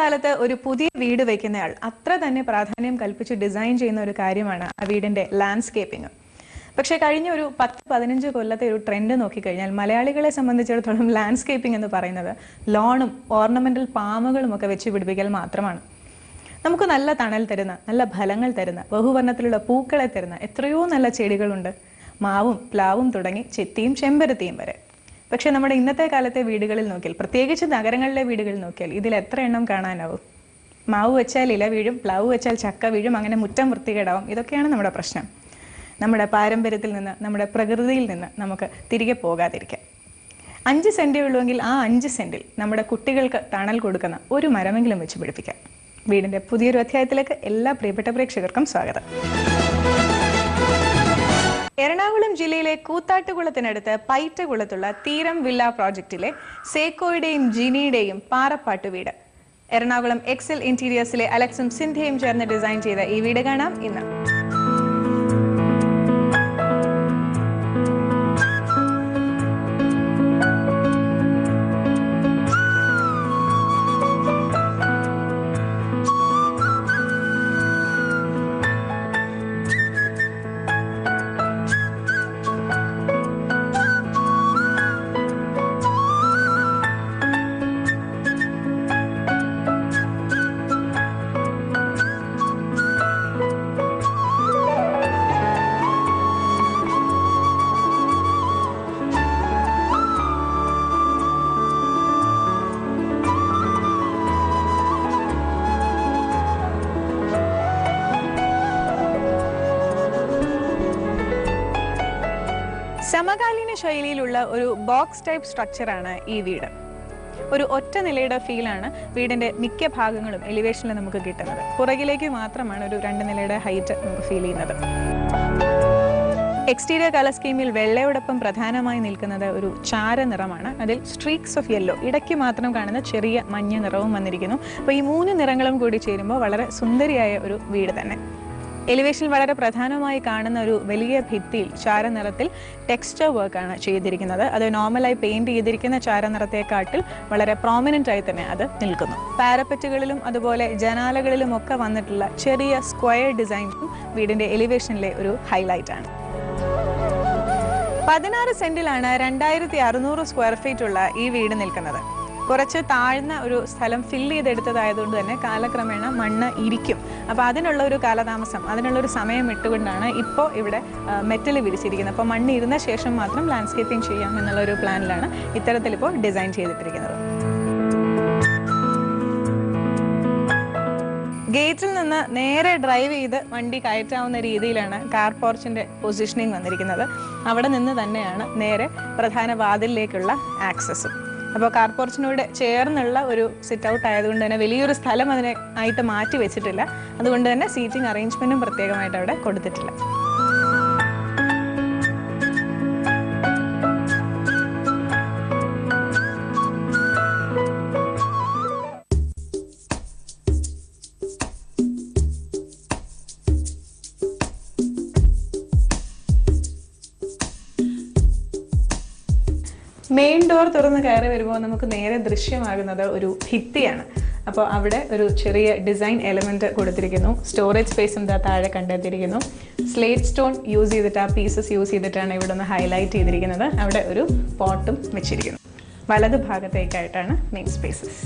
കാലത്ത് ഒരു പുതിയ വീട് വെക്കുന്നയാൾ അത്ര തന്നെ പ്രാധാന്യം കൽപ്പിച്ച് ഡിസൈൻ ചെയ്യുന്ന ഒരു കാര്യമാണ് ആ വീടിന്റെ ലാൻഡ്സ്കേപ്പിംഗ് പക്ഷെ കഴിഞ്ഞ ഒരു പത്ത് പതിനഞ്ച് കൊല്ലത്തെ ഒരു ട്രെൻഡ് നോക്കിക്കഴിഞ്ഞാൽ മലയാളികളെ സംബന്ധിച്ചിടത്തോളം ലാൻഡ്സ്കേപ്പിംഗ് എന്ന് പറയുന്നത് ലോണും ഓർണമെന്റൽ പാമുകളും ഒക്കെ വെച്ച് പിടിപ്പിക്കൽ മാത്രമാണ്. നമുക്ക് നല്ല തണൽ തരുന്ന നല്ല ഫലങ്ങൾ തരുന്ന ബഹുവർണത്തിലുള്ള പൂക്കളെ തരുന്ന എത്രയോ നല്ല ചെടികളുണ്ട്. മാവും പ്ലാവും തുടങ്ങി ചെത്തിയും ചെമ്പരത്തിയും വരെ. പക്ഷെ നമ്മുടെ ഇന്നത്തെ കാലത്തെ വീടുകളിൽ നോക്കിയാൽ പ്രത്യേകിച്ച് നഗരങ്ങളിലെ വീടുകളിൽ നോക്കിയാൽ ഇതിൽ എത്ര എണ്ണം കാണാനാവും? മാവ് വെച്ചാൽ ഇല വീഴും പ്ലാവ് വെച്ചാൽ ചക്ക വീഴും അങ്ങനെ മുറ്റം വൃത്തികേടാവും. ഇതൊക്കെയാണ് നമ്മുടെ പ്രശ്നം. നമ്മുടെ പാരമ്പര്യത്തിൽ നിന്ന് നമ്മുടെ പ്രകൃതിയിൽ നിന്ന് നമുക്ക് തിരികെ പോകാതിരിക്കാം. അഞ്ച് സെന്റേ ഉള്ളുവെങ്കിൽ ആ അഞ്ച് സെന്റിൽ നമ്മുടെ കുട്ടികൾക്ക് തണൽ കൊടുക്കുന്ന ഒരു മരമെങ്കിലും വെച്ച് പിടിപ്പിക്കാം. വീടിന്റെ പുതിയൊരു അധ്യായത്തിലേക്ക് എല്ലാ പ്രിയപ്പെട്ട പ്രേക്ഷകർക്കും സ്വാഗതം. എറണാകുളം ജില്ലയിലെ കൂത്താട്ടുകുളത്തിനടുത്ത് പൈറ്റകുളത്തുള്ള തീരം വില്ല പ്രോജക്റ്റിലെ സേക്കോയുടെയും ജിനിയുടെയും പാറപ്പാട്ട് വീട്. എറണാകുളം എക്സൽ ഇന്റീരിയേഴ്സിലെ അലക്സും സിന്ധ്യയും ചേർന്ന് ഡിസൈൻ ചെയ്ത ഈ വീട് കാണാം ഇന്ന്. ശൈലിയിലുള്ള ഒരു ബോക്സ് ടൈപ്പ് സ്ട്രക്ചറാണ് ഈ വീട്. ഒരു ഒറ്റ നിലയുടെ ഫീലാണ് വീടിന്റെ മിക്ക ഭാഗങ്ങളും എലിവേഷനിൽ നമുക്ക് കിട്ടുന്നത്. പുറകിലേക്ക് മാത്രമാണ് ഒരു രണ്ട് നിലയുടെ ഹൈറ്റ് നമുക്ക് ഫീൽ ചെയ്യുന്നത്. എക്സ്റ്റീരിയർ കളർ സ്കീമിൽ വെള്ളയോടൊപ്പം പ്രധാനമായി നിൽക്കുന്നത് ഒരു ചാര നിറമാണ്. അതിൽ സ്ട്രീക്സ് ഓഫ് യെല്ലോ ഇടയ്ക്ക് മാത്രം കാണുന്ന ചെറിയ മഞ്ഞ നിറവും വന്നിരിക്കുന്നു. അപ്പോൾ ഈ മൂന്ന് നിറങ്ങളും കൂടി ചേരുമ്പോൾ വളരെ സുന്ദരിയായ ഒരു വീട് തന്നെ. എലിവേഷനിൽ വളരെ പ്രധാനമായി കാണുന്ന ഒരു വലിയ ഭിത്തിയിൽ ചാരനിറത്തിൽ ടെക്സ്ചർ വർക്കാണ് ചെയ്തിരിക്കുന്നത്. അത് നോർമലായി പെയിന്റ് ചെയ്തിരിക്കുന്ന ചാരനിറത്തെക്കാട്ടിൽ വളരെ പ്രോമിനന്റ് ആയി തന്നെ അത് നിൽക്കുന്നു. പാരപ്പറ്റുകളിലും അതുപോലെ ജനാലകളിലും ഒക്കെ വന്നിട്ടുള്ള ചെറിയ സ്ക്വയർ ഡിസൈൻസും വീടിന്റെ എലിവേഷനിലെ ഒരു ഹൈലൈറ്റ് ആണ്. പതിനാറ് സെന്റിലാണ് രണ്ടായിരത്തി അറുന്നൂറ് സ്ക്വയർ ഫീറ്റ് ഉള്ള ഈ വീട് നിൽക്കുന്നത്. കുറച്ച് താഴ്ന്ന ഒരു സ്ഥലം ഫില്ല് ചെയ്തെടുത്തതായതുകൊണ്ട് തന്നെ കാലക്രമേണ മണ്ണ് ഇരിക്കും. അപ്പോൾ അതിനുള്ള ഒരു കാലതാമസം അതിനുള്ള ഒരു സമയം ഇട്ടുകൊണ്ടാണ് ഇപ്പോൾ ഇവിടെ മെറ്റൽ വിരിച്ചിരിക്കുന്നത്. അപ്പോൾ മണ്ണ് ഇരുന്ന ശേഷം മാത്രം ലാൻഡ്സ്കേപ്പിംഗ് ചെയ്യാം എന്നുള്ള ഒരു പ്ലാനിലാണ് ഇത്തരത്തിലിപ്പോൾ ഡിസൈൻ ചെയ്തിട്ടിരിക്കുന്നത്. ഗേറ്റിൽ നിന്ന് നേരെ ഡ്രൈവ് ചെയ്ത് വണ്ടി കയറ്റാവുന്ന രീതിയിലാണ് കാർ പോർച്ചിന്റെ പൊസിഷനിങ് വന്നിരിക്കുന്നത്. അവിടെ നിന്ന് തന്നെയാണ് നേരെ പ്രധാന വാതിലിലേക്കുള്ള ആക്സസും അപ്പോൾ കാർ പോർച്ചിനോട് ചേർന്നുള്ള ഒരു സിറ്റ് ഔട്ട് ആയതുകൊണ്ട് തന്നെ വലിയൊരു സ്ഥലം അതിനെ ആയിട്ട് മാറ്റി വെച്ചിട്ടില്ല. അതുകൊണ്ട് തന്നെ സീറ്റിംഗ് അറേഞ്ച്മെന്റും പ്രത്യേകമായിട്ട് അവിടെ കൊടുത്തിട്ടില്ല. മെയിൻ ഡോർ തുറന്ന് കയറി വരുമ്പോൾ നമുക്ക് നേരെ ദൃശ്യമാകുന്നത് ഒരു ഭിത്തിയാണ്. അപ്പോൾ അവിടെ ഒരു ചെറിയ ഡിസൈൻ എലമെന്റ് കൊടുത്തിരിക്കുന്നു. സ്റ്റോറേജ് സ്പേസ് എന്താ താഴെ കണ്ടെത്തിയിരിക്കുന്നു. സ്ലേറ്റ് സ്റ്റോൺ യൂസ് ചെയ്തിട്ട് ആ പീസസ് യൂസ് ചെയ്തിട്ടാണ് ഇവിടെ ഒന്ന് ഹൈലൈറ്റ് ചെയ്തിരിക്കുന്നത്. അവിടെ ഒരു പോട്ടും വെച്ചിരിക്കുന്നു. വലത് ഭാഗത്തേക്കായിട്ടാണ് മെയിൻ സ്പേസസ്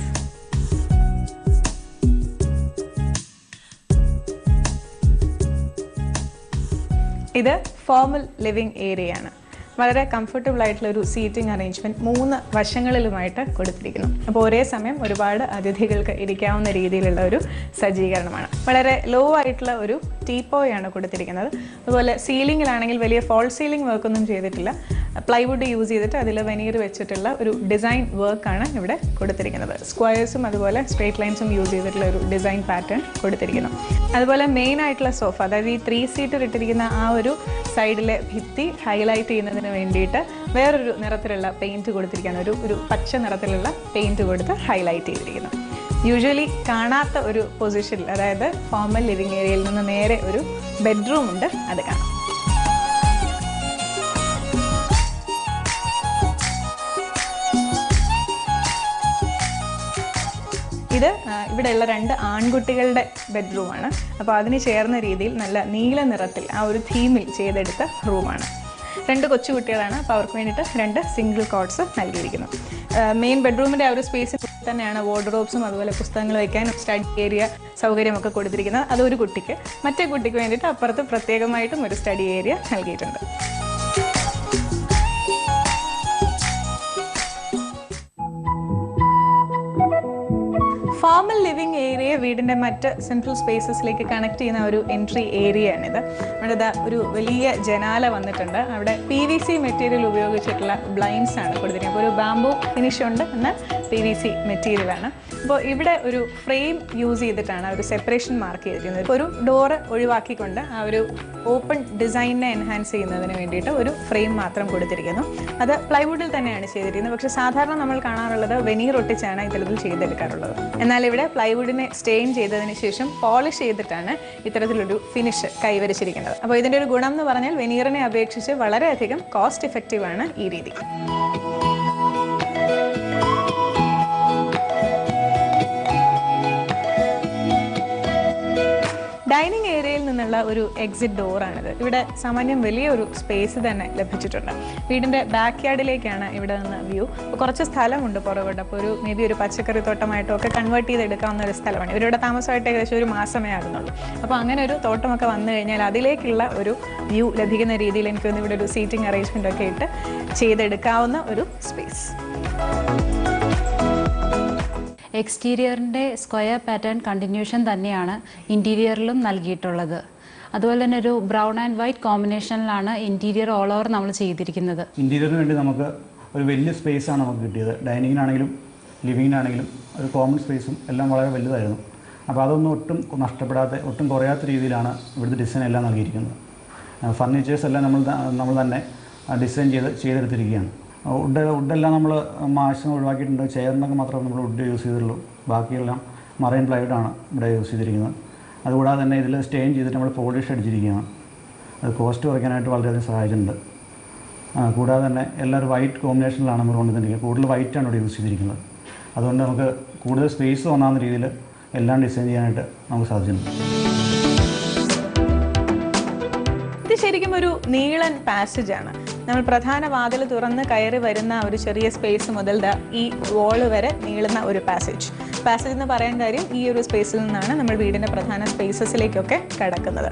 ഇത് ഫോമൽ ലിവിംഗ് ഏരിയ ആണ്. വളരെ കംഫർട്ടബിൾ ആയിട്ടുള്ള ഒരു സീറ്റിംഗ് അറേഞ്ച്മെന്റ് മൂന്ന് വശങ്ങളിലുമായിട്ട് കൊടുത്തിരിക്കുന്നു. അപ്പോൾ ഒരേ സമയം ഒരുപാട് അതിഥികൾക്ക് ഇരിക്കാവുന്ന രീതിയിലുള്ള ഒരു സജ്ജീകരണമാണ്. വളരെ ലോ ആയിട്ടുള്ള ഒരു ടീപ്പോയാണ് കൊടുത്തിരിക്കുന്നത്. അതുപോലെ സീലിംഗിലാണെങ്കിൽ വലിയ ഫോൾ സീലിംഗ് വർക്കൊന്നും ചെയ്തിട്ടില്ല. പ്ലൈവുഡ് യൂസ് ചെയ്തിട്ട് അതിൽ വെനീർ വെച്ചിട്ടുള്ള ഒരു ഡിസൈൻ വർക്കാണ് ഇവിടെ കൊടുത്തിരിക്കുന്നത്. സ്ക്വയേഴ്സും അതുപോലെ സ്ട്രേറ്റ് ലൈൻസും യൂസ് ചെയ്തിട്ടുള്ള ഒരു ഡിസൈൻ പാറ്റേൺ കൊടുത്തിരിക്കുന്നു. അതുപോലെ മെയിൻ ആയിട്ടുള്ള സോഫ അതായത് ഈ ത്രീ സീറ്റർ ഇട്ടിരിക്കുന്ന ആ ഒരു സൈഡിലെ ഭിത്തി ഹൈലൈറ്റ് ചെയ്യുന്നതിന് വേണ്ടിയിട്ട് വേറൊരു നിറത്തിലുള്ള പെയിന്റ് കൊടുത്തിരിക്കുകയാണ്. ഒരു ഒരു പച്ച നിറത്തിലുള്ള പെയിന്റ് കൊടുത്ത് ഹൈലൈറ്റ് ചെയ്തിരിക്കുന്നു. യൂഷ്വലി കാണാത്ത ഒരു പൊസിഷനിൽ അതായത് ഫോമൽ ലിവിങ് ഏരിയയിൽ നിന്ന് നേരെ ഒരു ബെഡ്റൂം ഉണ്ട് അത് കാണാം. ഇത് ഇവിടെയുള്ള രണ്ട് ആൺകുട്ടികളുടെ ബെഡ്റൂമാണ്. അപ്പോൾ അതിന് ചേർന്ന രീതിയിൽ നല്ല നീല നിറത്തിൽ ആ ഒരു തീമിൽ ചെയ്തെടുത്ത റൂമാണ്. രണ്ട് കൊച്ചു കുട്ടികളാണ്. അപ്പോൾ അവർക്ക് വേണ്ടിയിട്ട് രണ്ട് സിംഗിൾ കോട്ട്സ് നൽകിയിരിക്കുന്നു. മെയിൻ ബെഡ്റൂമിന്റെ ആ ഒരു സ്പേസിൽ തന്നെയാണ് വാർഡ്രോബ്സും അതുപോലെ പുസ്തകങ്ങൾ വയ്ക്കാനും സ്റ്റഡി ഏരിയ സൗകര്യമൊക്കെ കൊടുത്തിരിക്കുന്നത്. അതൊരു കുട്ടിക്ക്. മറ്റേ കുട്ടിക്ക് വേണ്ടിയിട്ട് അപ്പുറത്ത് പ്രത്യേകമായിട്ടും ഒരു സ്റ്റഡി ഏരിയ നൽകിയിട്ടുണ്ട്. ഫോമൽ ലിവിംഗ് ഏരിയ വീടിന്റെ മറ്റ് സെൻട്രൽ സ്പേസസിലേക്ക് കണക്ട് ചെയ്യുന്ന ഒരു എൻട്രി ഏരിയ ആണിത്. അവിടെ ഇതാ ഒരു വലിയ ജനാല വന്നിട്ടുണ്ട്. അവിടെ പി വി സി മെറ്റീരിയൽ ഉപയോഗിച്ചിട്ടുള്ള ബ്ലൈൻസ് ആണ് കൊടുത്തിരിക്കുന്നത്. ഒരു ബാംബു ഫിനിഷ് ഉണ്ട് എന്നാൽ പി വി സി മെറ്റീരിയലാണ് അപ്പോൾ ഇവിടെ ഒരു ഫ്രെയിം യൂസ് ചെയ്തിട്ടാണ് ഒരു സെപ്പറേഷൻ മാർക്ക് ചെയ്തിരിക്കുന്നത്. ഒരു ഡോറ് ഒഴിവാക്കിക്കൊണ്ട് ആ ഒരു ഓപ്പൺ ഡിസൈനിനെ എൻഹാൻസ് ചെയ്യുന്നതിന് വേണ്ടിയിട്ട് ഒരു ഫ്രെയിം മാത്രം കൊടുത്തിരിക്കുന്നു. അത് പ്ലൈവുഡിൽ തന്നെയാണ് ചെയ്തിരിക്കുന്നത്. പക്ഷെ സാധാരണ നമ്മൾ കാണാറുള്ളത് വെനീർ ഒട്ടിച്ചാണ് ഇത്തരത്തിൽ ചെയ്തെടുക്കാറുള്ളത്. എന്നാൽ ഇവിടെ പ്ലൈവുഡിനെ സ്റ്റെയിൻ ചെയ്തതിന് ശേഷം പോളിഷ് ചെയ്തിട്ടാണ് ഇത്തരത്തിലൊരു ഫിനിഷ് കൈവരിച്ചിരിക്കുന്നത്. അപ്പോൾ ഇതിന്റെ ഒരു ഗുണം എന്ന് പറഞ്ഞാൽ വെനീറിനെ അപേക്ഷിച്ച് വളരെയധികം കോസ്റ്റ് ഇഫക്റ്റീവ് ആണ് ഈ രീതി. ഡൈനിങ് ഏരിയയിൽ നിന്നുള്ള ഒരു എക്സിറ്റ് ഡോറാണിത് ഇവിടെ സാമാന്യം വലിയൊരു സ്പേസ് തന്നെ ലഭിച്ചിട്ടുണ്ട്. വീടിന്റെ ബാക്ക് യാർഡിലേക്കാണ് ഇവിടെ നിന്ന് വ്യൂ അപ്പോൾ കുറച്ച് സ്ഥലമുണ്ട് പുറകോട്ട്. അപ്പോൾ ഒരു മേ ബി ഒരു പച്ചക്കറി തോട്ടമായിട്ടോ ഒക്കെ കൺവേർട്ട് ചെയ്തെടുക്കാവുന്ന ഒരു സ്ഥലമാണ്. ഇവരുടെ താമസമായിട്ട് ഏകദേശം ഒരു മാസമേ ആകുന്നുള്ളൂ. അപ്പോൾ അങ്ങനെ ഒരു തോട്ടമൊക്കെ വന്നു കഴിഞ്ഞാൽ അതിലേക്കുള്ള ഒരു വ്യൂ ലഭിക്കുന്ന രീതിയിൽ എനിക്ക് ഇവിടെ ഒരു സീറ്റിംഗ് അറേഞ്ച്മെന്റ് ഒക്കെ ഇട്ട് ചെയ്തെടുക്കാവുന്ന ഒരു സ്പേസ് എക്സ്റ്റീരിയറിന്റെ സ്ക്വയർ പാറ്റേൺ കണ്ടിന്യൂഷൻ തന്നെയാണ് ഇന്റീരിയറിലും നൽകിയിട്ടുള്ളത്. അതുപോലെ തന്നെ ഒരു ബ്രൗൺ ആൻഡ് വൈറ്റ് കോമ്പിനേഷനിലാണ് ഇന്റീരിയർ ഓൾ ഓവർ നമ്മൾ ചെയ്തിരിക്കുന്നത്. ഇന്റീരിയറിന് വേണ്ടി നമുക്ക് ഒരു വലിയ സ്പേസ് ആണ് നമുക്ക് കിട്ടിയത്. ഡൈനിങ്ങിനാണെങ്കിലും ലിവിങ്ങിനാണെങ്കിലും ഒരു കോമൺ സ്പേസും എല്ലാം വളരെ വലുതായിരുന്നു. അപ്പോൾ അതൊന്നും ഒട്ടും നഷ്ടപ്പെടാത്ത ഒട്ടും കുറയാത്ത രീതിയിലാണ് ഇവിടുത്തെ ഡിസൈൻ എല്ലാം നൽകിയിരിക്കുന്നത്. ഫർണിച്ചേഴ്സ് എല്ലാം നമ്മൾ നമ്മൾ തന്നെ ഡിസൈൻ ചെയ്ത് ചെയ്തെടുത്തിരിക്കുകയാണ്. വുഡ് വുഡെല്ലാം നമ്മൾ മാക്സിമം ഒഴിവാക്കിയിട്ടുണ്ട്. ചെയറിനൊക്കെ മാത്രമേ നമ്മൾ വുഡ് യൂസ് ചെയ്തിട്ടുള്ളൂ ബാക്കിയെല്ലാം മറൈൻ പ്ലൈവുഡാണ് ഇവിടെ യൂസ് ചെയ്തിരിക്കുന്നത്. അതുകൂടാതെ തന്നെ ഇതിൽ സ്റ്റെയിൻ ചെയ്തിട്ട് നമ്മൾ പോളിഷ് അടിച്ചിരിക്കുകയാണ്. അത് കോസ്റ്റ് കുറയ്ക്കാനായിട്ട് വളരെയധികം സഹായിച്ചിട്ടുണ്ട്. കൂടാതെ തന്നെ എല്ലാവരും വൈറ്റ് കോമ്പിനേഷനിലാണ് നമ്മൾ കൊണ്ടുവന്നിരിക്കുന്നത്. കൂടുതൽ വൈറ്റാണ് ഇവിടെ യൂസ് ചെയ്തിരിക്കുന്നത്. അതുകൊണ്ട് നമുക്ക് കൂടുതൽ സ്പേസ് തോന്നാവുന്ന രീതിയിൽ എല്ലാം ഡിസൈൻ ചെയ്യാനായിട്ട് നമുക്ക് സാധിച്ചിട്ടുണ്ട്. ഇത് ശരിക്കും ഒരു നീളൻ പാസേജ് ആണ്. നമ്മൾ പ്രധാന വാതിൽ തുറന്ന് കയറി വരുന്ന ഒരു ചെറിയ സ്പേസ് മുതൽ ഈ വോൾ വരെ നീളുന്ന ഒരു പാസേജ് പാസേജ് എന്ന് പറയാൻ കാര്യം ഈ ഒരു സ്പേസിൽ നിന്നാണ് നമ്മൾ വീടിന്റെ പ്രധാന സ്പേസസിലേക്കൊക്കെ കടക്കുന്നത്.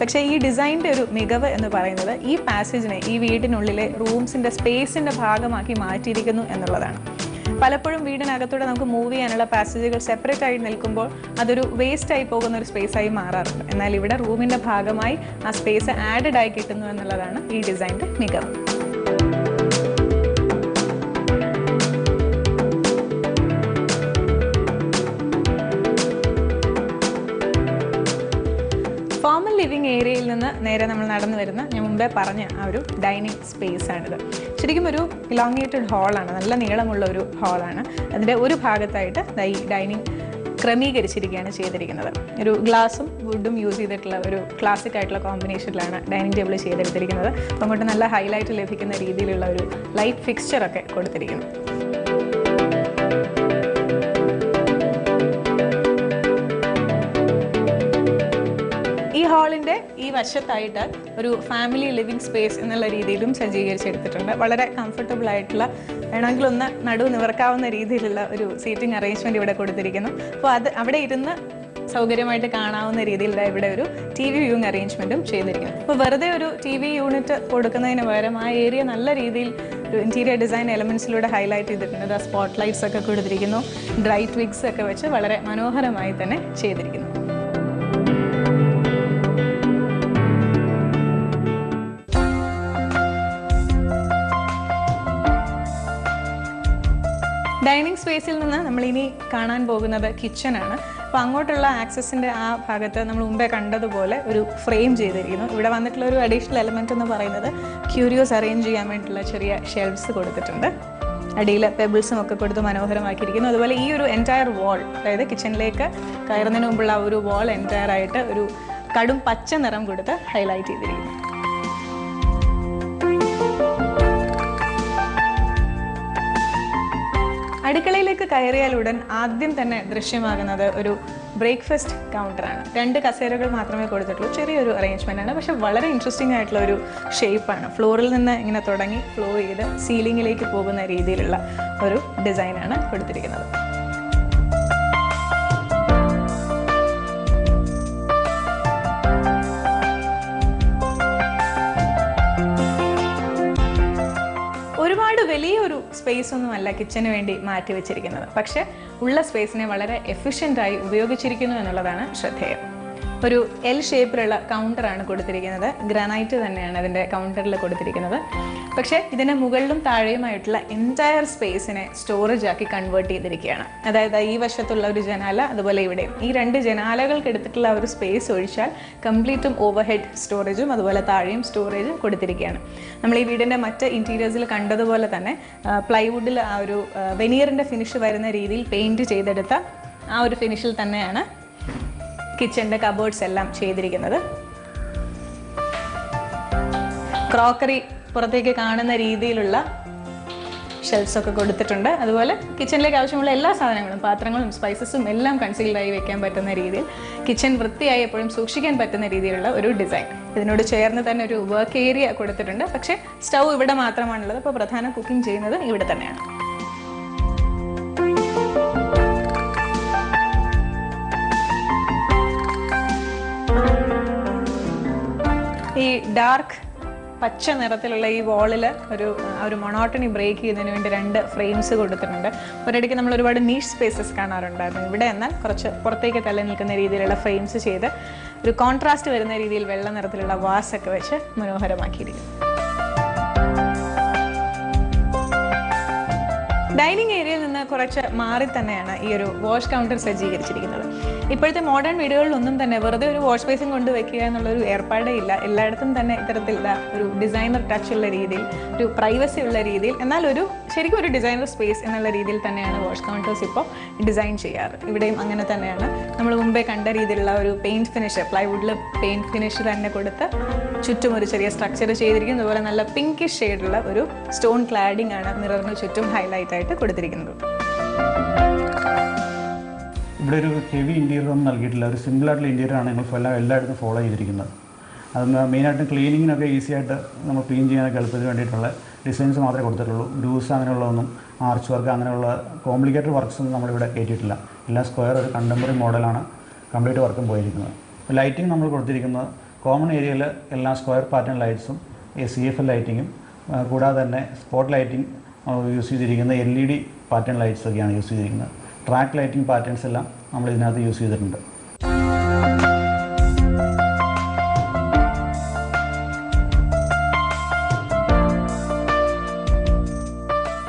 പക്ഷേ ഈ ഡിസൈന്റെ ഒരു മികവ് എന്ന് പറയുന്നത് ഈ പാസേജിനെ ഈ വീടിനുള്ളിലെ റൂംസിന്റെ സ്പേസിന്റെ ഭാഗമാക്കി മാറ്റിയിരിക്കുന്നു എന്നുള്ളതാണ്. പലപ്പോഴും വീടിനകത്തൂടെ നമുക്ക് മൂവ് ചെയ്യാനുള്ള പാസേജുകൾ സെപ്പറേറ്റ് ആയി നിൽക്കുമ്പോൾ അതൊരു വേസ്റ്റ് ആയി പോകുന്ന ഒരു സ്പേസ് ആയി മാറാറുണ്ട്. എന്നാൽ ഇവിടെ റൂമിന്റെ ഭാഗമായി ആ സ്പേസ് ആഡഡ് ആയി കിട്ടുന്നു എന്നുള്ളതാണ് ഈ ഡിസൈന്റെ മികവ്. നേരെ നമ്മൾ നടന്നു വരുന്ന ഞാൻ മുമ്പേ പറഞ്ഞ ആ ഒരു ഡൈനിങ് സ്പേസ് ആണിത് ശരിക്കും ഒരു ഇലോങ്ങേറ്റഡ് ഹാളാണ് നല്ല നീളമുള്ള ഒരു ഹാളാണ് അതിന്റെ ഒരു ഭാഗത്തായിട്ട് ഈ ഡൈനിങ് ക്രമീകരിച്ചിരിക്കുകയാണ് ചെയ്തിരിക്കുന്നത്. ഒരു ഗ്ലാസും വുഡും യൂസ് ചെയ്തിട്ടുള്ള ഒരു ക്ലാസിക് ആയിട്ടുള്ള കോമ്പിനേഷനിലാണ് ഡൈനിങ് ടേബിൾ ചെയ്തെടുത്തിരിക്കുന്നത്. അപ്പം അങ്ങോട്ട് നല്ല ഹൈലൈറ്റ് ലഭിക്കുന്ന രീതിയിലുള്ള ഒരു ലൈറ്റ് ഫിക്സ്ചറൊക്കെ കൊടുത്തിരിക്കുന്നു. ഈ ഹാളിന്റെ ഈ വശത്തായിട്ട് ഒരു ഫാമിലി ലിവിംഗ് സ്പേസ് എന്നുള്ള രീതിയിലും സജ്ജീകരിച്ചെടുത്തിട്ടുണ്ട്. വളരെ കംഫർട്ടബിൾ ആയിട്ടുള്ള വേണമെങ്കിൽ ഒന്ന് നടു നിവർക്കാവുന്ന രീതിയിലുള്ള ഒരു സീറ്റിംഗ് അറേഞ്ച്മെന്റ് ഇവിടെ കൊടുത്തിരിക്കുന്നു. അപ്പോൾ അത് അവിടെ ഇരുന്ന് സൗകര്യമായിട്ട് കാണാവുന്ന രീതിയിലുള്ള ഇവിടെ ഒരു ടി വി വ്യൂയിങ് അറേഞ്ച്മെന്റും ചെയ്തിരിക്കുന്നു. അപ്പോൾ വെറുതെ ഒരു ടി വി യൂണിറ്റ് കൊടുക്കുന്നതിന് പകരം ആ ഏരിയ നല്ല രീതിയിൽ ഒരു ഇന്റീരിയർ ഡിസൈൻ എലമെൻസിലൂടെ ഹൈലൈറ്റ് ചെയ്തിട്ടുണ്ട്. സ്പോട്ട് ലൈറ്റ്സ് ഒക്കെ കൊടുത്തിരിക്കുന്നു. ഡ്രൈ ട്വിഗ്സ് ഒക്കെ വെച്ച് വളരെ മനോഹരമായി തന്നെ ചെയ്തിരിക്കുന്നു. ഡൈനിങ് സ്പേസിൽ നിന്ന് നമ്മളിനി കാണാൻ പോകുന്നത് കിച്ചണാണ് അപ്പോൾ അങ്ങോട്ടുള്ള ആക്സസിന്റെ ആ ഭാഗത്ത് നമ്മൾ മുമ്പേ കണ്ടതുപോലെ ഒരു ഫ്രെയിം ചെയ്തിരിക്കുന്നു. ഇവിടെ വന്നിട്ടുള്ള ഒരു അഡീഷണൽ എലമെന്റ് എന്ന് പറയുന്നത് ക്യൂരിയോസ് അറേഞ്ച് ചെയ്യാൻ വേണ്ടിയിട്ടുള്ള ചെറിയ ഷെൽഫ്സ് കൊടുത്തിട്ടുണ്ട്. അടിയിൽ പെബിൾസും ഒക്കെ കൊടുത്ത് മനോഹരമാക്കിയിരിക്കുന്നു. അതുപോലെ ഈ ഒരു എന്റയർ വാൾ അതായത് കിച്ചണിലേക്ക് കയറുന്നതിന് മുമ്പുള്ള ഒരു വാൾ എന്റയർ ആയിട്ട് ഒരു കടും പച്ച നിറം കൊടുത്ത് ഹൈലൈറ്റ് ചെയ്തിരിക്കുന്നു. അടുക്കളയിലേക്ക് കയറിയാൽ ഉടൻ ആദ്യം തന്നെ ദൃശ്യമാകുന്നത് ഒരു ബ്രേക്ക്ഫാസ്റ്റ് കൗണ്ടറാണ് രണ്ട് കസേരകൾ മാത്രമേ കൊടുത്തിട്ടുള്ളൂ. ചെറിയൊരു അറേഞ്ച്മെന്റ് ആണ്. പക്ഷെ വളരെ ഇൻട്രസ്റ്റിംഗ് ആയിട്ടുള്ള ഒരു ഷേപ്പാണ് ഫ്ലോറിൽ നിന്ന് ഇങ്ങനെ തുടങ്ങി ഫ്ലോ ചെയ്ത് സീലിങ്ങിലേക്ക് പോകുന്ന രീതിയിലുള്ള ഒരു ഡിസൈനാണ് കൊടുത്തിരിക്കുന്നത്. സ്പേസ് ഒന്നുമല്ല കിച്ചന് വേണ്ടി മാറ്റി വെച്ചിരിക്കുന്നത് പക്ഷേ ഉള്ള സ്പേസിനെ വളരെ എഫിഷ്യന്റായി ഉപയോഗിച്ചിരിക്കുന്നു എന്നുള്ളതാണ് ശ്രദ്ധേയം. ഒരു എൽ ഷേപ്പിലുള്ള കൗണ്ടറാണ് കൊടുത്തിരിക്കുന്നത്. ഗ്രാനൈറ്റ് തന്നെയാണ് അതിന്റെ കൗണ്ടറിൽ കൊടുത്തിരിക്കുന്നത്. പക്ഷേ ഇതിന്റെ മുകളിലും താഴെയുമായിട്ടുള്ള എന്റയർ സ്പേസിനെ സ്റ്റോറേജ് ആക്കി കൺവേർട്ട് ചെയ്തിരിക്കുകയാണ്. അതായത് ഈ വശത്തുള്ള ഒരു ജനാല അതുപോലെ ഇവിടെയും. ഈ രണ്ട് ജനാലകൾക്ക് എടുത്തിട്ടുള്ള ഒരു സ്പേസ് ഒഴിച്ചാൽ കംപ്ലീറ്റും ഓവർ ഹെഡ് സ്റ്റോറേജും അതുപോലെ താഴെയും സ്റ്റോറേജും കൊടുത്തിരിക്കുകയാണ്. നമ്മൾ ഈ വീടിന്റെ മറ്റ് ഇന്റീരിയേഴ്സിൽ കണ്ടതുപോലെ തന്നെ പ്ലൈവുഡിൽ ആ ഒരു വെനിയറിന്റെ ഫിനിഷ് വരുന്ന രീതിയിൽ പെയിന്റ് ചെയ്തെടുത്ത ആ ഒരു ഫിനിഷിൽ തന്നെയാണ് കിച്ചന്റെ കബേർഡ്സ് എല്ലാം ചെയ്തിരിക്കുന്നത്. ക്രോക്കറി പുറത്തേക്ക് കാണുന്ന രീതിയിലുള്ള ഷെൽസൊക്കെ കൊടുത്തിട്ടുണ്ട്. അതുപോലെ കിച്ചണിലേക്ക് ആവശ്യമുള്ള എല്ലാ സാധനങ്ങളും പാത്രങ്ങളും സ്പൈസസും എല്ലാം കൺസീൽഡായി വെക്കാൻ പറ്റുന്ന രീതിയിൽ കിച്ചൺ വൃത്തിയായി എപ്പോഴും സൂക്ഷിക്കാൻ പറ്റുന്ന രീതിയിലുള്ള ഒരു ഡിസൈൻ ഇതിനോട് ചേർന്ന് തന്നെ ഒരു വർക്ക് ഏരിയ കൊടുത്തിട്ടുണ്ട്. പക്ഷേ സ്റ്റൗ ഇവിടെ മാത്രമാണുള്ളത്. അപ്പോൾ പ്രധാന കുക്കിംഗ് ചെയ്യുന്നത് ഇവിടെ തന്നെയാണ്. ഡാർക്ക് പച്ച നിറത്തിലുള്ള ഈ വാളിൽ ഒരു ഒരു മൊണോട്ടണി ബ്രേക്ക് ചെയ്യുന്നതിന് വേണ്ടി രണ്ട് ഫ്രെയിംസ് കൊടുത്തിട്ടുണ്ട്. ഒരിടയ്ക്ക് നമ്മൾ ഒരുപാട് നീഷ് സ്പേസസ് കാണാറുണ്ടായിരുന്നു. ഇവിടെ എന്നാൽ കുറച്ച് പുറത്തേക്ക് തള്ളി നിൽക്കുന്ന രീതിയിലുള്ള ഫ്രെയിംസ് ചെയ്ത് ഒരു കോൺട്രാസ്റ്റ് വരുന്ന രീതിയിൽ വെള്ള നിറത്തിലുള്ള വാസൊക്കെ വെച്ച് മനോഹരമാക്കിയിരിക്കുന്നു. ഡൈനിങ് ഏരിയയിൽ നിന്ന് കുറച്ച് മാറി തന്നെയാണ് ഈ ഒരു വാഷ് കൗണ്ടർ സജ്ജീകരിച്ചിരിക്കുന്നത്. ഇപ്പോഴത്തെ മോഡേൺ വീടുകളിലൊന്നും തന്നെ വെറുതെ ഒരു വാഷ് ബേസിൻ കൊണ്ട് വെക്കുക എന്നുള്ളൊരു ഏർപ്പാടേ ഇല്ല. എല്ലായിടത്തും തന്നെ ഇത്തരത്തിലുള്ള ഒരു ഡിസൈനർ ടച്ച് ഉള്ള രീതിയിൽ ഒരു പ്രൈവസി ഉള്ള രീതിയിൽ എന്നാൽ ഒരു ശരിക്കും ഒരു ഡിസൈനർ സ്പേസ് എന്നുള്ള രീതിയിൽ തന്നെയാണ് വാഷ് കൗണ്ടേഴ്സ് ഇപ്പോൾ ഡിസൈൻ ചെയ്യാറ്. ഇവിടെയും അങ്ങനെ തന്നെയാണ്. നമ്മൾ മുമ്പേ കണ്ട രീതിയിലുള്ള ഒരു പെയിന്റ് ഫിനിഷ് പ്ലൈവുഡിൽ പെയിന്റ് ഫിനിഷ് തന്നെ കൊടുത്ത് ചുറ്റും ഒരു ചെറിയ സ്ട്രക്ചർ ചെയ്തിരിക്കുന്നു. അതുപോലെ നല്ല പിങ്കിഷ് ഷെയ്ഡുള്ള ഒരു സ്റ്റോൺ ക്ലാഡിംഗ് ആണ് മിററിന് ചുറ്റും ഹൈലൈറ്റ് ആയിട്ട് കൊടുത്തിരിക്കുന്നത്. ഇവിടെ ഒരു ഹെവി ഇന്റീരിയർ ഒന്നും നൽകിയിട്ടില്ല. ഒരു സിമ്പിളായിട്ടുള്ള ഇന്റീരിയറാണ് ഞങ്ങൾ എല്ലാം എല്ലായിടത്തും ഫോളോ ചെയ്തിരിക്കുന്നത്. അത് മെയിനായിട്ട് ക്ലീനിങ്ങിനൊക്കെ ഈസി ആയിട്ട് നമ്മൾ ക്ലീൻ ചെയ്യാനൊക്കെ എളുപ്പത്തിന് വേണ്ടിയിട്ടുള്ള ഡിസൈൻസ് മാത്രമേ കൊടുത്തിട്ടുള്ളൂ. ഗ്രൂസ് അങ്ങനെയുള്ളതൊന്നും ആർച്ച് വർക്ക് അങ്ങനെയുള്ള കോംപ്ലിക്കേറ്റഡ് വർക്ക്സ് ഒന്നും നമ്മളിവിടെ കയറ്റിയിട്ടില്ല എല്ലാം സ്ക്വയർ ഒരു കണ്ടംപററി മോഡലാണ് കംപ്ലീറ്റ് വർക്കും പോയിരിക്കുന്നത്. ലൈറ്റിംഗ് നമ്മൾ കൊടുത്തിരിക്കുന്നത് കോമൺ ഏരിയയിൽ എല്ലാ സ്ക്വയർ പാറ്റേൺ ലൈറ്റ്സും സി എഫ് എൽ ലൈറ്റിങ്ങും കൂടാതെ തന്നെ സ്പോട്ട് ലൈറ്റിംഗ് യൂസ് ചെയ്തിരിക്കുന്ന L E D pattern lights ഒക്കെയാണ് യൂസ് ചെയ്തിരിക്കുന്നത്. ട്രാക്ക് ലൈറ്റിംഗ് പാറ്റേൺസ് എല്ലാം നമ്മൾ ഇതിനകത്ത് യൂസ് ചെയ്തിട്ടുണ്ട്.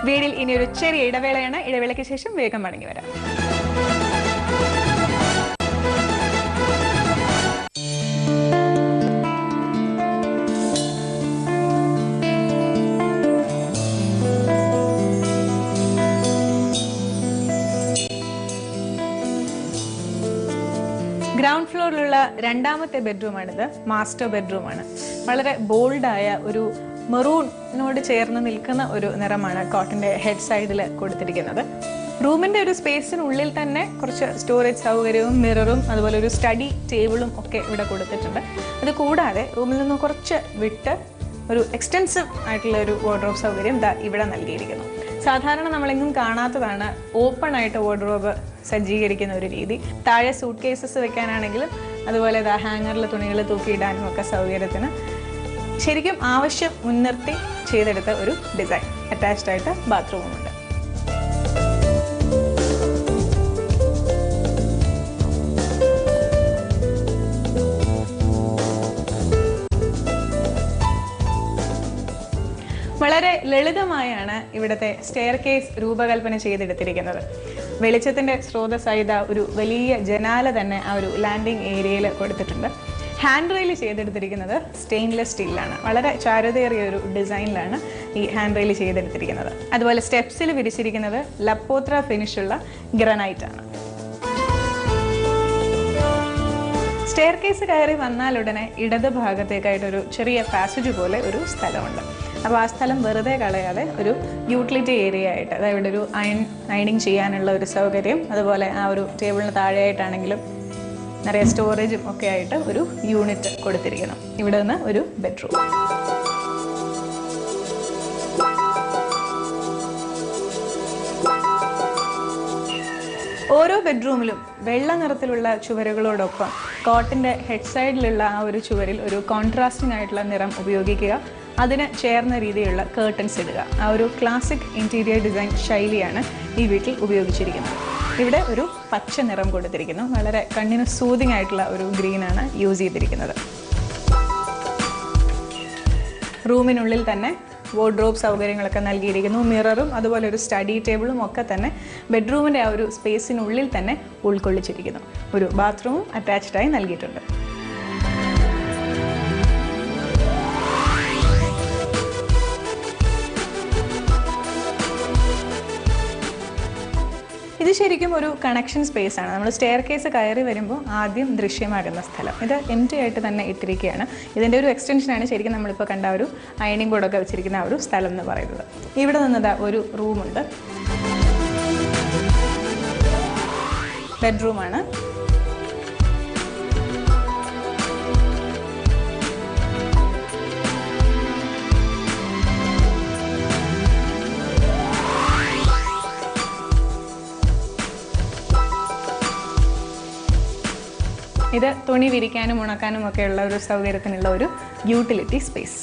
വീടിൽ ഇനി ഒരു ചെറിയ ഇടവേളയാണ്. ഇടവേളയ്ക്ക് ശേഷം വേഗം മടങ്ങി വരാം. ഫ്ലോറിലുള്ള രണ്ടാമത്തെ ബെഡ്റൂമാണിത്. മാസ്റ്റർ ബെഡ്റൂമാണ്. വളരെ ബോൾഡായ ഒരു മെറൂണിനോട് ചേർന്ന് നിൽക്കുന്ന ഒരു നിറമാണ് കോട്ടന്റെ ഹെഡ് സൈഡിൽ കൊടുത്തിരിക്കുന്നത്. റൂമിന്റെ ഒരു സ്പേസിനുള്ളിൽ തന്നെ കുറച്ച് സ്റ്റോറേജ് സൗകര്യവും മിററും അതുപോലെ ഒരു സ്റ്റഡി ടേബിളും ഒക്കെ ഇവിടെ കൊടുത്തിട്ടുണ്ട്. അത് കൂടാതെ റൂമിൽ നിന്ന് കുറച്ച് വിട്ട് ഒരു എക്സ്റ്റെൻസീവ് ആയിട്ടുള്ള ഒരു വാർഡ്രോബ് സൗകര്യം ഇവിടെ നൽകിയിരിക്കുന്നു. സാധാരണ നമ്മളെങ്ങും കാണാത്തതാണ് ഓപ്പൺ ആയിട്ട് വാർഡ്രോബ് സജ്ജീകരിക്കുന്ന ഒരു രീതി. താഴെ സൂട്ട് കേസസ് വെക്കാനാണെങ്കിലും അതുപോലെ ഹാങ്ങറിൽ തുണികൾ തൂക്കിയിടാനും ഒക്കെ സൗകര്യത്തിന് ശരിക്കും ആവശ്യം മുൻനിർത്തി ചെയ്തെടുത്ത ഒരു ഡിസൈൻ അറ്റാച്ച്ഡ് ആയിട്ട് ബാത്റൂമുമുണ്ട് വളരെ ലളിതമായാണ് ഇവിടുത്തെ സ്റ്റെയർ കേസ് രൂപകൽപ്പന ചെയ്തെടുത്തിരിക്കുന്നത്. വെളിച്ചത്തിന്റെ സ്രോതസ്സായി ഇതാ ഒരു വലിയ ജനാല തന്നെ ആ ഒരു ലാൻഡിംഗ് ഏരിയയിൽ കൊടുത്തിട്ടുണ്ട്. ഹാൻഡ് റെയിൽ ചെയ്തെടുത്തിരിക്കുന്നത് സ്റ്റെയിൻലെസ് സ്റ്റീലാണ് വളരെ ചാരുതയേറിയ ഒരു ഡിസൈനിലാണ് ഈ ഹാൻഡ് റെയിൽ ചെയ്തെടുത്തിരിക്കുന്നത്. അതുപോലെ സ്റ്റെപ്സിൽ വിരിച്ചിരിക്കുന്നത് ലപ്പോത്ര ഫിനിഷുള്ള ഗ്രനൈറ്റ് ആണ്. സ്റ്റെയർ കേസ് കയറി വന്നാലുടനെ ഇടത് ഭാഗത്തേക്കായിട്ടൊരു ചെറിയ പാസേജ് പോലെ ഒരു സ്ഥലമുണ്ട്. അപ്പോൾ ആ സ്ഥലം വെറുതെ കളയാതെ ഒരു യൂട്ടിലിറ്റി ഏരിയ ആയിട്ട് അതായത് ഇവിടെ ഒരു അയൺ അയണിങ് ചെയ്യാനുള്ള ഒരു സൗകര്യം അതുപോലെ ആ ഒരു ടേബിളിന് താഴെയായിട്ടാണെങ്കിലും നിറയെ സ്റ്റോറേജും ഒക്കെ ആയിട്ട് ഒരു യൂണിറ്റ് കൊടുത്തിരിക്കണം ഇവിടെ നിന്ന് ഒരു ബെഡ്റൂം. ഓരോ ബെഡ്റൂമിലും വെള്ള നിറത്തിലുള്ള ചുവരുകളോടൊപ്പം കോട്ടിന്റെ ഹെഡ് സൈഡിലുള്ള ആ ഒരു ചുവരിൽ ഒരു കോൺട്രാസ്റ്റിംഗ് ആയിട്ടുള്ള നിറം ഉപയോഗിക്കുക. അതിന് ചേർന്ന രീതിയിലുള്ള കേർട്ടൻസ് ഇടുക. ആ ഒരു ക്ലാസിക് ഇന്റീരിയർ ഡിസൈൻ ശൈലിയാണ് ഈ വീട്ടിൽ ഉപയോഗിച്ചിരിക്കുന്നത്. ഇവിടെ ഒരു പച്ച നിറം കൊടുത്തിരിക്കുന്നു. വളരെ കണ്ണിന് സൂതിങ് ആയിട്ടുള്ള ഒരു ഗ്രീനാണ് യൂസ് ചെയ്തിരിക്കുന്നത്. റൂമിനുള്ളിൽ തന്നെ വോഡ്രോബ് സൗകര്യങ്ങളൊക്കെ നൽകിയിരിക്കുന്നു. മിററും അതുപോലെ ഒരു സ്റ്റഡി ടേബിളും ഒക്കെ തന്നെ ബെഡ്റൂമിന്റെ ആ ഒരു സ്പേസിനുള്ളിൽ തന്നെ ഉൾക്കൊള്ളിച്ചിരിക്കുന്നു. ഒരു ബാത്റൂമും അറ്റാച്ച്ഡായി നൽകിയിട്ടുണ്ട്. ശരിക്കും ഒരു കണക്ഷൻ സ്പേസ് ആണ്. നമ്മൾ സ്റ്റെയർ കേസ് കയറി വരുമ്പോൾ ആദ്യം ദൃശ്യമാകുന്ന സ്ഥലം. ഇത് എം ടി ആയിട്ട് തന്നെ ഇട്ടിരിക്കുകയാണ് ഇതിന്റെ ഒരു എക്സ്റ്റൻഷനാണ് ശരിക്കും നമ്മളിപ്പോൾ കണ്ട ഒരു അയണിംഗ് ബോർഡൊക്കെ വെച്ചിരിക്കുന്ന ഒരു സ്ഥലം എന്ന് പറയുന്നത്. ഇവിടെ നിന്നത് ഒരു റൂമുണ്ട് ബെഡ്റൂമാണ് ഇത് തുണി വിരിക്കാനും ഉണക്കാനും ഒക്കെ ഉള്ള ഒരു സൗകര്യത്തിനുള്ള ഒരു യൂട്ടിലിറ്റി സ്പേസ്.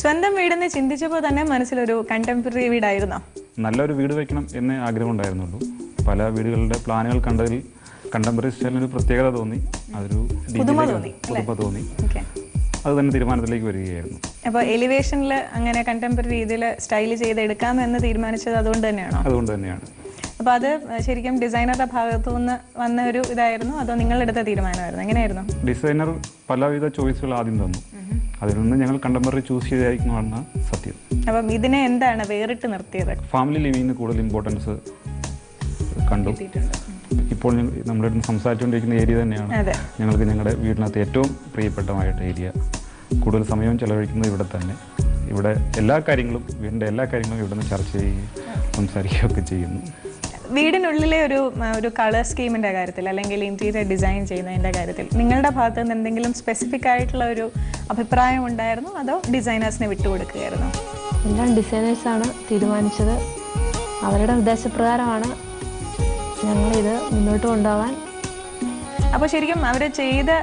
സ്വന്തം വീടെന്ന് ചിന്തിച്ചപ്പോൾ തന്നെ മനസ്സിലൊരു കണ്ടംപററി വീടായിരുന്നോ? നല്ലൊരു വീട് വെക്കണം എന്ന് ആഗ്രഹമുണ്ടായിരുന്നുള്ളൂ. പല വീടുകളുടെ പ്ലാനുകൾ കണ്ടതിൽ കണ്ടംപററി സ്റ്റൈലിന് ഒരു പ്രത്യേകത തോന്നി. അതൊരു പുതുമ തോന്നി, അത് തന്നെ തീരുമാനത്തിലേക്ക് വരികയായിരുന്നു. അപ്പോൾ എലിവേഷനിൽ അങ്ങനെ കണ്ടംപററി രീതിയിൽ സ്റ്റൈൽ ചെയ്തെടുക്കാം എന്ന് തീരുമാനിച്ചത് അതുകൊണ്ട് തന്നെയാണോ? അതുകൊണ്ട് തന്നെയാണ്. അപ്പോൾ അത് ശരിക്കും ഡിസൈനറുടെ ഭാഗത്തു നിന്ന് വന്ന ഒരു ഇതായിരുന്നു? അതോ നിങ്ങളെടുത്ത തീരുമാനമായിരുന്നു? എങ്ങനെയായിരുന്നു? ഡിസൈനർ പലവിധ ചോയ്സുകൾ ആദ്യം തന്നു. അതിൽ നിന്ന് ഞങ്ങൾ കണ്ടംപററി ചൂസ് ചെയ്തായിരിക്കുന്നതാണ് സത്യം. അപ്പം ഇതിനെ എന്താണ് വേറിട്ട് നിർത്തിയത്? ഫാമിലി ലിവിങ്ങിന് കൂടുതൽ ഇമ്പോർട്ടൻസ് കണ്ടു. ഇപ്പോൾ നമ്മളിടുന്ന് നമ്മുടെ സംസാരിച്ചുകൊണ്ടിരിക്കുന്ന ഏരിയ തന്നെയാണ്. ഞങ്ങൾക്ക് ഞങ്ങളുടെ വീടിനകത്ത് ഏറ്റവും പ്രിയപ്പെട്ടമായിട്ട് ഏരിയ കൂടുതൽ സമയവും ചെലവഴിക്കുന്നത് ഇവിടെ തന്നെ. ഇവിടെ എല്ലാ കാര്യങ്ങളും വീടിന്റെ എല്ലാ കാര്യങ്ങളും ഇവിടെ നിന്ന് ചർച്ച ചെയ്യുകയും സംസാരിക്കുകയൊക്കെ ചെയ്യുന്നു. വീടിനുള്ളിലെ ഒരു ഒരു കളർ സ്കീമിന്റെ കാര്യത്തിൽ അല്ലെങ്കിൽ ഇന്റീരിയർ ഡിസൈൻ ചെയ്യുന്നതിന്റെ കാര്യത്തിൽ നിങ്ങളുടെ ഭാഗത്ത് നിന്ന് എന്തെങ്കിലും സ്പെസിഫിക് ആയിട്ടുള്ള ഒരു അഭിപ്രായം ഉണ്ടായിരുന്നു? അതോ ഡിസൈനേഴ്സിനെ വിട്ടുകൊടുക്കുകയായിരുന്നു എല്ലാം ഡിസൈനേഴ്സാണ് തീരുമാനിച്ചത്. അവരുടെ നിർദ്ദേശപ്രകാരമാണ് ഞങ്ങളിത് മുന്നോട്ട് കൊണ്ടുപോകാൻ അപ്പോൾ ശരിക്കും അവർ ചെയ്ത്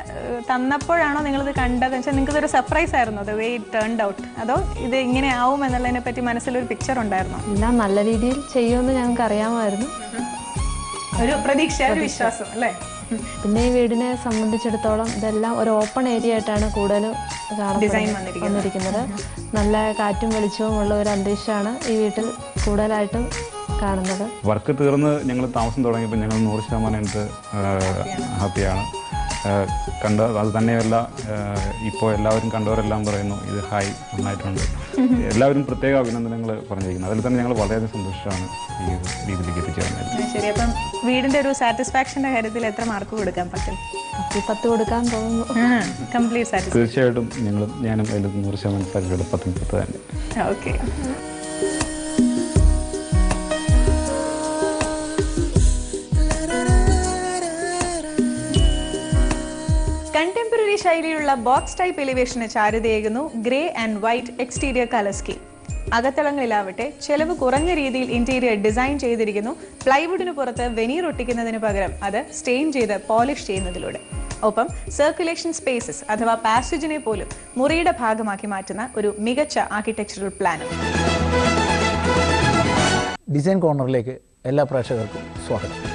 തന്നപ്പോഴാണോ നിങ്ങളിത് കണ്ടത്? വെച്ചാൽ നിങ്ങൾക്ക് ഇതൊരു സർപ്രൈസ് ആയിരുന്നു. അത് വേ ടേൺഡ് ഔട്ട് അതോ ഇത് ഇങ്ങനെ ആവും എന്നുള്ളതിനെ പറ്റി മനസ്സിലൊരു പിക്ചർ ഉണ്ടായിരുന്നു? എല്ലാം നല്ല രീതിയിൽ ചെയ്യുമെന്ന് ഞങ്ങൾക്ക് അറിയാമായിരുന്നു ഒരു പ്രതീക്ഷ ഒരു വിശ്വാസം അല്ലേ? പിന്നെ ഈ വീടിനെ സംബന്ധിച്ചിടത്തോളം ഇതെല്ലാം ഒരു ഓപ്പൺ ഏരിയ ആയിട്ടാണ് കൂടുതലും ഡിസൈൻ വന്നിരിക്കുന്നത്. നല്ല കാറ്റും വെളിച്ചവും ഉള്ള ഒരു അന്തരീക്ഷമാണ് ഈ വീട്ടിൽ കൂടുതലായിട്ടും കാണുന്നത്. വർക്ക് തീർന്ന് ഞങ്ങൾ താമസം തുടങ്ങിയപ്പോൾ ഞങ്ങൾ നൂറ് ശതമാനം ഹാപ്പിയാണ് കണ്ട അത് തന്നെയല്ല ഇപ്പോൾ എല്ലാവരും കണ്ടവരെല്ലാം പറയുന്നു ഇത് ഹായ് നന്നായിട്ടുണ്ട്. എല്ലാവരും പ്രത്യേക അഭിനന്ദനങ്ങൾ പറഞ്ഞിരിക്കുന്നു. അതിൽ തന്നെ ഞങ്ങൾ വളരെയധികം സന്തോഷമാണ് ഈ രീതിയിൽ രീതിയിലേക്ക് എത്തിച്ചേർന്നത്. ശരി. അപ്പം വീടിന്റെ ഒരു സാറ്റിസ്ഫാക്ഷന്റെ കാര്യത്തിൽ എത്ര മാർക്ക് കൊടുക്കാൻ പറ്റും? പത്ത് കൊടുക്കാൻ തോന്നുന്നു. കംപ്ലീറ്റ് സാറ്റിസ്ഫാക്ഷൻ തീർച്ചയായിട്ടും ഞങ്ങൾ ഞാനും അതിൽ നൂറ് ശതമാനം പത്തിന് പത്ത് തന്നെ. ഓക്കെ കണ്ടംപററി ശൈലിയുള്ള ബോക്സ് ടൈപ്പ് എലിവേഷന് ചാരുതയേകുന്നു. Grey and white exterior colour scheme. അകത്തളങ്ങളിലാവട്ടെ ചെലവ് കുറഞ്ഞ രീതിയിൽ ഇന്റീരിയർ ഡിസൈൻ ചെയ്തിരിക്കുന്നു. പ്ലൈവുഡിന് പുറത്ത് വെനീർ ഒട്ടിക്കുന്നതിന് പകരം അത് സ്റ്റെയിൻ ചെയ്ത് പോളിഷ് ചെയ്യുന്നതിലൂടെ. ഒപ്പം സർക്കുലേഷൻ സ്പേസസ് അഥവാ പാസേജിനെ പോലും മുറിയുടെ ഭാഗമാക്കി മാറ്റുന്ന ഒരു മികച്ച ആർക്കിടെക്ചറൽ പ്ലാനും. ഡിസൈൻ കോർണറിലേക്ക് എല്ലാ പ്രേക്ഷകർക്കും സ്വാഗതം.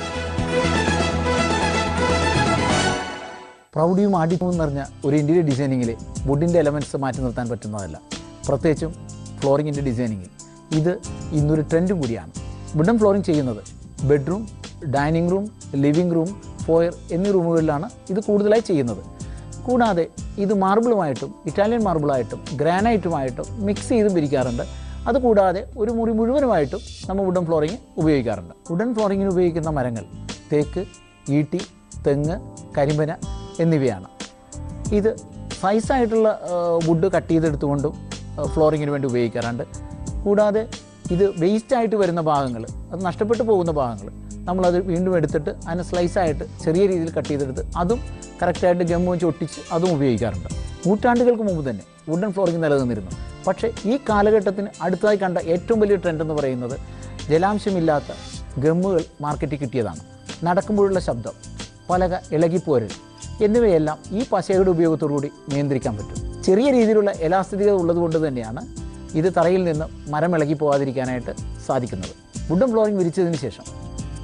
പ്രൗഢിയും ആഡിപ്പും നിറഞ്ഞ ഒരു ഇന്റീരിയർ ഡിസൈനിങ്ങിൽ വുഡിന്റെ എലമെന്റ്സ് മാറ്റി നിർത്താൻ പറ്റുന്നതല്ല. പ്രത്യേകിച്ചും ഫ്ലോറിങ്ങിന്റെ ഡിസൈനിങ്ങിൽ ഇത് ഇന്നൊരു ട്രെൻഡും കൂടിയാണ്. വുഡൻ ഫ്ലോറിംഗ് ചെയ്യുന്നത് bedroom dining room living room foyer എന്നീ റൂമുകളിലാണ് ഇത് കൂടുതലായി ചെയ്യുന്നത്. കൂടാതെ ഇത് മാർബിളുമായിട്ടും ഇറ്റാലിയൻ മാർബിളായിട്ടും ഗ്രാനൈറ്റുമായിട്ടും മിക്സ് ചെയ്തും പിരിക്കാറുണ്ട്. അതുകൂടാതെ ഒരു മുറി മുഴുവനുമായിട്ടും നമ്മൾ വുഡൻ ഫ്ലോറിങ് ഉപയോഗിക്കാറുണ്ട്. വുഡൻ ഫ്ലോറിങ്ങിന് ഉപയോഗിക്കുന്ന മരങ്ങൾ തേക്ക് ഈട്ടി തെങ്ങ് കരിമ്പന എന്നിവയാണ്. ഇത് സൈസായിട്ടുള്ള വുഡ് കട്ട് ചെയ്തെടുത്തുകൊണ്ടും ഫ്ലോറിങ്ങിന് വേണ്ടി ഉപയോഗിക്കാറുണ്ട്. കൂടാതെ ഇത് വേസ്റ്റ് ആയിട്ട് വരുന്ന ഭാഗങ്ങൾ അത് നഷ്ടപ്പെട്ടു പോകുന്ന ഭാഗങ്ങൾ നമ്മളത് വീണ്ടും എടുത്തിട്ട് അതിനെ സ്ലൈസായിട്ട് ചെറിയ രീതിയിൽ കട്ട് ചെയ്തെടുത്ത് അതും കറക്റ്റായിട്ട് ഗമ്മു വെച്ച് ഒട്ടിച്ച് അതും ഉപയോഗിക്കാറുണ്ട്. നൂറ്റാണ്ടുകൾക്ക് മുമ്പ് തന്നെ വുഡൻ ഫ്ലോറിങ് നിലനിന്നിരുന്നു. പക്ഷേ ഈ കാലഘട്ടത്തിന് അടുത്തതായി കണ്ട ഏറ്റവും വലിയ ട്രെൻഡ് എന്ന് പറയുന്നത് ജലാംശമില്ലാത്ത ഗമ്മുകൾ മാർക്കറ്റിൽ കിട്ടിയതാണ്. നടക്കുമ്പോഴുള്ള ശബ്ദം. പലക ഇളകിപ്പോരൽ എന്നിവയെല്ലാം ഈ പശയുടെ ഉപയോഗത്തോടുകൂടി നിയന്ത്രിക്കാൻ പറ്റും. ചെറിയ രീതിയിലുള്ള എലാസ്തികത ഉള്ളതുകൊണ്ട് തന്നെയാണ് ഇത് തറയിൽ നിന്ന് മരം ഇളകി പോകാതിരിക്കാനായിട്ട് സാധിക്കുന്നത്. വുഡൻ ഫ്ലോറിംഗ് വിരിച്ചതിന് ശേഷം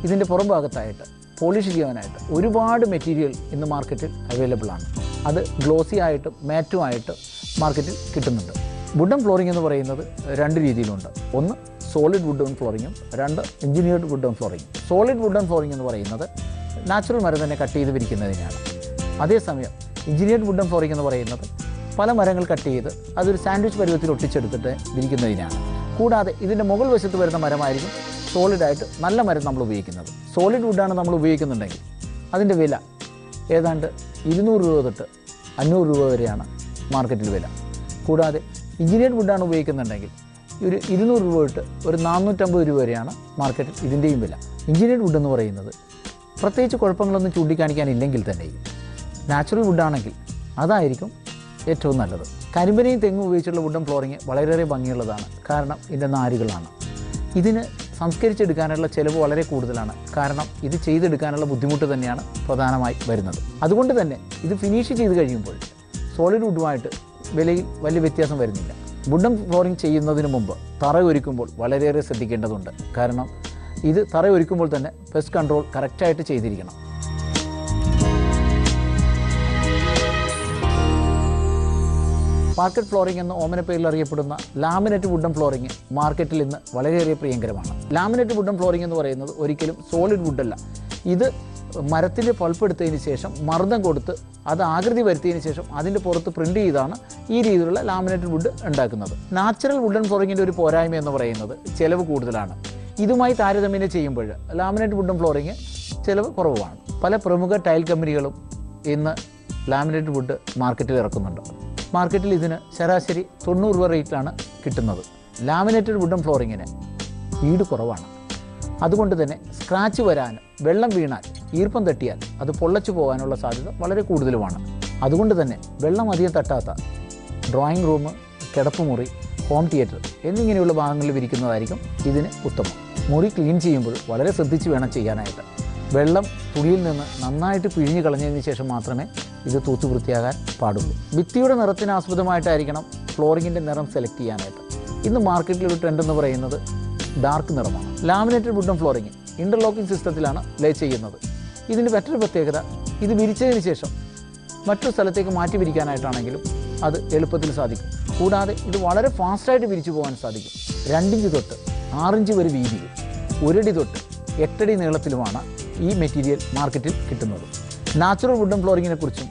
ഇതിന്റെ പുറം ഭാഗത്തായിട്ട് പോളിഷ് ചെയ്യാനായിട്ട് ഒരുപാട് മെറ്റീരിയൽ ഇന്ന് മാർക്കറ്റിൽ അവൈലബിൾ ആണ്. അത് ഗ്ലോസി ആയിട്ടും മാറ്റും ആയിട്ട് മാർക്കറ്റിൽ കിട്ടുന്നുണ്ട്. വുഡൻ ഫ്ലോറിംഗ് എന്ന് പറയുന്നത് രണ്ട് രീതിയിലുണ്ട്. ഒന്ന് സോളിഡ് വുഡൻ ഫ്ലോറിങ്ങും രണ്ട് എഞ്ചിനീയർഡ് വുഡൻ ഫ്ലോറിങ്ങും. സോളിഡ് വുഡൻ ഫ്ലോറിംഗ് എന്ന് പറയുന്നത് നാച്ചുറൽ മരം തന്നെ കട്ട് ചെയ്ത് വിരിക്കുന്നതിനാണ്. അതേസമയം എഞ്ചിനീയർഡ് വുഡൻ ഫ്ലോറിംഗ് എന്ന് പറയുന്നത് പല മരങ്ങൾ കട്ട് ചെയ്ത് അതൊരു സാൻഡ്വിച്ച് പരുവത്തിൽ ഒട്ടിച്ചെടുത്തിട്ട് വിരിക്കുന്നതിനാണ്. കൂടാതെ ഇതിന്റെ മുകൾ വശത്ത് വരുന്ന മരമായിരിക്കും സോളിഡായിട്ട് നല്ല മരം നമ്മൾ ഉപയോഗിക്കുന്നത്. സോളിഡ് വുഡാണ് നമ്മൾ ഉപയോഗിക്കുന്നുണ്ടെങ്കിൽ അതിന്റെ വില ഏതാണ്ട് ഇരുന്നൂറ് രൂപ തൊട്ട് അഞ്ഞൂറ് രൂപ വരെയാണ് മാർക്കറ്റിൽ വില. കൂടാതെ എഞ്ചിനീയർഡ് വുഡാണ് ഉപയോഗിക്കുന്നുണ്ടെങ്കിൽ ഒരു ഇരുന്നൂറ് രൂപ തൊട്ട് ഒരു നാനൂറ്റമ്പത് രൂപ വരെയാണ് മാർക്കറ്റിൽ ഇതിന്റെയും വില. എഞ്ചിനീയർഡ് വുഡ് എന്ന് പറയുന്നത് പ്രത്യേകിച്ച് കുഴപ്പങ്ങളൊന്നും ചൂണ്ടിക്കാണിക്കാനില്ലെങ്കിൽ തന്നെ നാച്ചുറൽ വുഡാണെങ്കിൽ അതായിരിക്കും ഏറ്റവും നല്ലത്. കരിമ്പനയും തെങ്ങും ഉപയോഗിച്ചുള്ള വുഡൻ ഫ്ലോറിങ് വളരെയേറെ ഭംഗിയുള്ളതാണ്. കാരണം ഇതിന്റെ നാരുകളാണ്. ഇതിന് സംസ്കരിച്ചെടുക്കാനുള്ള ചിലവ് വളരെ കൂടുതലാണ്. കാരണം ഇത് ചെയ്തെടുക്കാനുള്ള ബുദ്ധിമുട്ട് തന്നെയാണ് പ്രധാനമായി വരുന്നത്. അതുകൊണ്ട് തന്നെ ഇത് ഫിനിഷ് ചെയ്ത് കഴിയുമ്പോൾ സോളിഡ് വുഡുമായിട്ട് വിലയിൽ വലിയ വ്യത്യാസം വരുന്നില്ല. വുഡൻ ഫ്ലോറിങ് ചെയ്യുന്നതിന് മുമ്പ് തറ ഒരുക്കുമ്പോൾ വളരെയേറെ ശ്രദ്ധിക്കേണ്ടതുണ്ട്. കാരണം ഇത് തറ ഒരുക്കുമ്പോൾ തന്നെ പെസ്റ്റ് കൺട്രോൾ കറക്റ്റായിട്ട് ചെയ്തിരിക്കണം. പാർക്കറ്റ് ഫ്ലോറിംഗ് എന്ന ഓമന പേരിൽ അറിയപ്പെടുന്ന ലാമിനേറ്റ് വുഡൻ ഫ്ലോറിംഗ് മാർക്കറ്റിൽ ഇന്ന് വളരെയേറെ പ്രിയങ്കരമാണ്. ലാമിനേറ്റ് വുഡൻ ഫ്ലോറിംഗ് എന്ന് പറയുന്നത് ഒരിക്കലും സോളിഡ് വുഡല്ല ഇത് മരത്തിന്റെ പൾപ്പെടുത്തതിന് ശേഷം മർദ്ദം കൊടുത്ത് അത് ആകൃതി വരുത്തിയതിന് ശേഷം അതിന്റെ പുറത്ത് പ്രിന്റ് ചെയ്താണ് ഈ രീതിയിലുള്ള ലാമിനേറ്റഡ് വുഡ് ഉണ്ടാക്കുന്നത്. നാച്ചുറൽ വുഡൻ ഫ്ലോറിങ്ങിന്റെ ഒരു പോരായ്മ എന്ന് പറയുന്നത് ചിലവ് കൂടുതലാണ്. ഇതുമായി താരതമ്യം ചെയ്യുമ്പോൾ ലാമിനേറ്റ് വുഡും ഫ്ലോറിങ് ചിലവ് കുറവാണ് പല പ്രമുഖ ടൈൽ കമ്പനികളും ഇന്ന് ലാമിനേറ്റ് വുഡ് മാർക്കറ്റിൽ ഇറക്കുന്നുണ്ട്. മാർക്കറ്റിൽ ഇതിന് ശരാശരി തൊണ്ണൂറ് രൂപ റേറ്റിലാണ് കിട്ടുന്നത്. ലാമിനേറ്റഡ് വുഡും ഫ്ലോറിങ്ങിന് ഈട് കുറവാണ്. അതുകൊണ്ട് തന്നെ സ്ക്രാച്ച് വരാൻ വെള്ളം വീണാൽ ഈർപ്പം തട്ടിയാൽ അത് പൊള്ളച്ചു പോകാനുള്ള സാധ്യത വളരെ കൂടുതലുമാണ്. അതുകൊണ്ട് തന്നെ വെള്ളം അധികം തട്ടാത്ത ഡ്രോയിങ് റൂം കിടപ്പുമുറി ഹോം തിയേറ്റർ എന്നിങ്ങനെയുള്ള ഭാഗങ്ങളിൽ വിരിക്കുന്നതായിരിക്കും ഇതിന് ഉത്തമം. മുറി ക്ലീൻ ചെയ്യുമ്പോൾ വളരെ ശ്രദ്ധിച്ച് വേണം ചെയ്യാനായിട്ട്. വെള്ളം തുണിയിൽ നിന്ന് നന്നായിട്ട് പിഴിഞ്ഞ് കളഞ്ഞതിന് ശേഷം മാത്രമേ ഇത് തൂത്തു വൃത്തിയാകാൻ പാടുള്ളൂ. ഭിത്തിയുടെ നിറത്തിന് ആസ്പദമായിട്ടായിരിക്കണം ഫ്ലോറിങ്ങിന്റെ നിറം സെലക്ട് ചെയ്യാനായിട്ട്. ഇന്ന് മാർക്കറ്റിൽ ഒരു ട്രെൻഡ് എന്ന് പറയുന്നത് ഡാർക്ക് നിറമാണ്. ലാമിനേറ്റഡ് വുഡൻ ഫ്ലോറിങ് ഇന്റർലോക്കിംഗ് സിസ്റ്റത്തിലാണ് ലേ ചെയ്യുന്നത്. ഇതിന്റെ മറ്റൊരു പ്രത്യേകത ഇത് വിരിച്ചതിന് ശേഷം മറ്റൊരു സ്ഥലത്തേക്ക് മാറ്റി വിരിക്കാനായിട്ടാണെങ്കിലും അത് എളുപ്പത്തിൽ സാധിക്കും. കൂടാതെ ഇത് വളരെ ഫാസ്റ്റായിട്ട് വിരിച്ചു പോകാൻ സാധിക്കും. രണ്ടിഞ്ച് തൊട്ട് ആറിഞ്ച് വരെ വീതിയിൽ ഒരടി തൊട്ട് എട്ടടി നീളത്തിലുമാണ് ഈ മെറ്റീരിയൽ മാർക്കറ്റിൽ കിട്ടുന്നത്. നാച്ചുറൽ വുഡൻ ഫ്ലോറിങ്ങിനെ കുറിച്ചും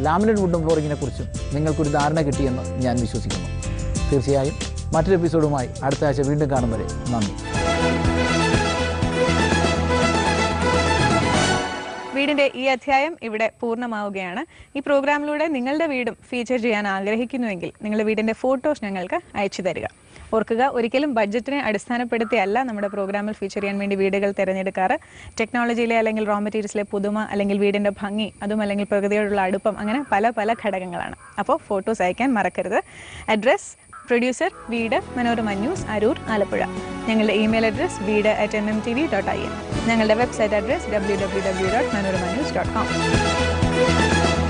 ലാമിനേറ്റ് ഫ്ലോറിങ്ങിനെ കുറിച്ചും നിങ്ങൾക്കൊരു ധാരണ കിട്ടിയെന്ന് ഞാൻ വിശ്വസിക്കുന്നു. തീർച്ചയായും മറ്റൊരു എപ്പിസോഡുമായി അടുത്ത ആഴ്ച വീണ്ടും കാണും വരെ. നന്ദി. വീടിന്റെ ഈ അധ്യായം ഇവിടെ പൂർണമാവുകയാണ്. ഈ പ്രോഗ്രാമിലൂടെ നിങ്ങളുടെ വീടും ഫീച്ചർ ചെയ്യാൻ ആഗ്രഹിക്കുന്നുവെങ്കിൽ നിങ്ങളുടെ വീടിന്റെ ഫോട്ടോസ് ഞങ്ങൾക്ക് അയച്ചു തരിക. ഓർക്കുക ഒരിക്കലും ബഡ്ജറ്റിനെ അടിസ്ഥാനപ്പെടുത്തിയല്ല നമ്മുടെ പ്രോഗ്രാമിൽ ഫീച്ചർ ചെയ്യാൻ വേണ്ടി വീടുകൾ തിരഞ്ഞെടുക്കാറ്. ടെക്നോളജിയിലെ അല്ലെങ്കിൽ റോ മെറ്റീരിയൽസിലെ പുതുമ അല്ലെങ്കിൽ വീടിന്റെ ഭംഗി അതും അല്ലെങ്കിൽ പ്രകൃതിയോടുള്ള അടുപ്പം അങ്ങനെ പല പല ഘടകങ്ങളാണ്. അപ്പോൾ ഫോട്ടോസ് അയക്കാൻ മറക്കരുത്. അഡ്രസ് പ്രൊഡ്യൂസർ വീട് മനോരമ ന്യൂസ് അരൂർ ആലപ്പുഴ. ഞങ്ങളുടെ ഇമെയിൽ അഡ്രസ് വീട് at N M T V dot I N ഞങ്ങളുടെ website address W W W dot Manorama news dot com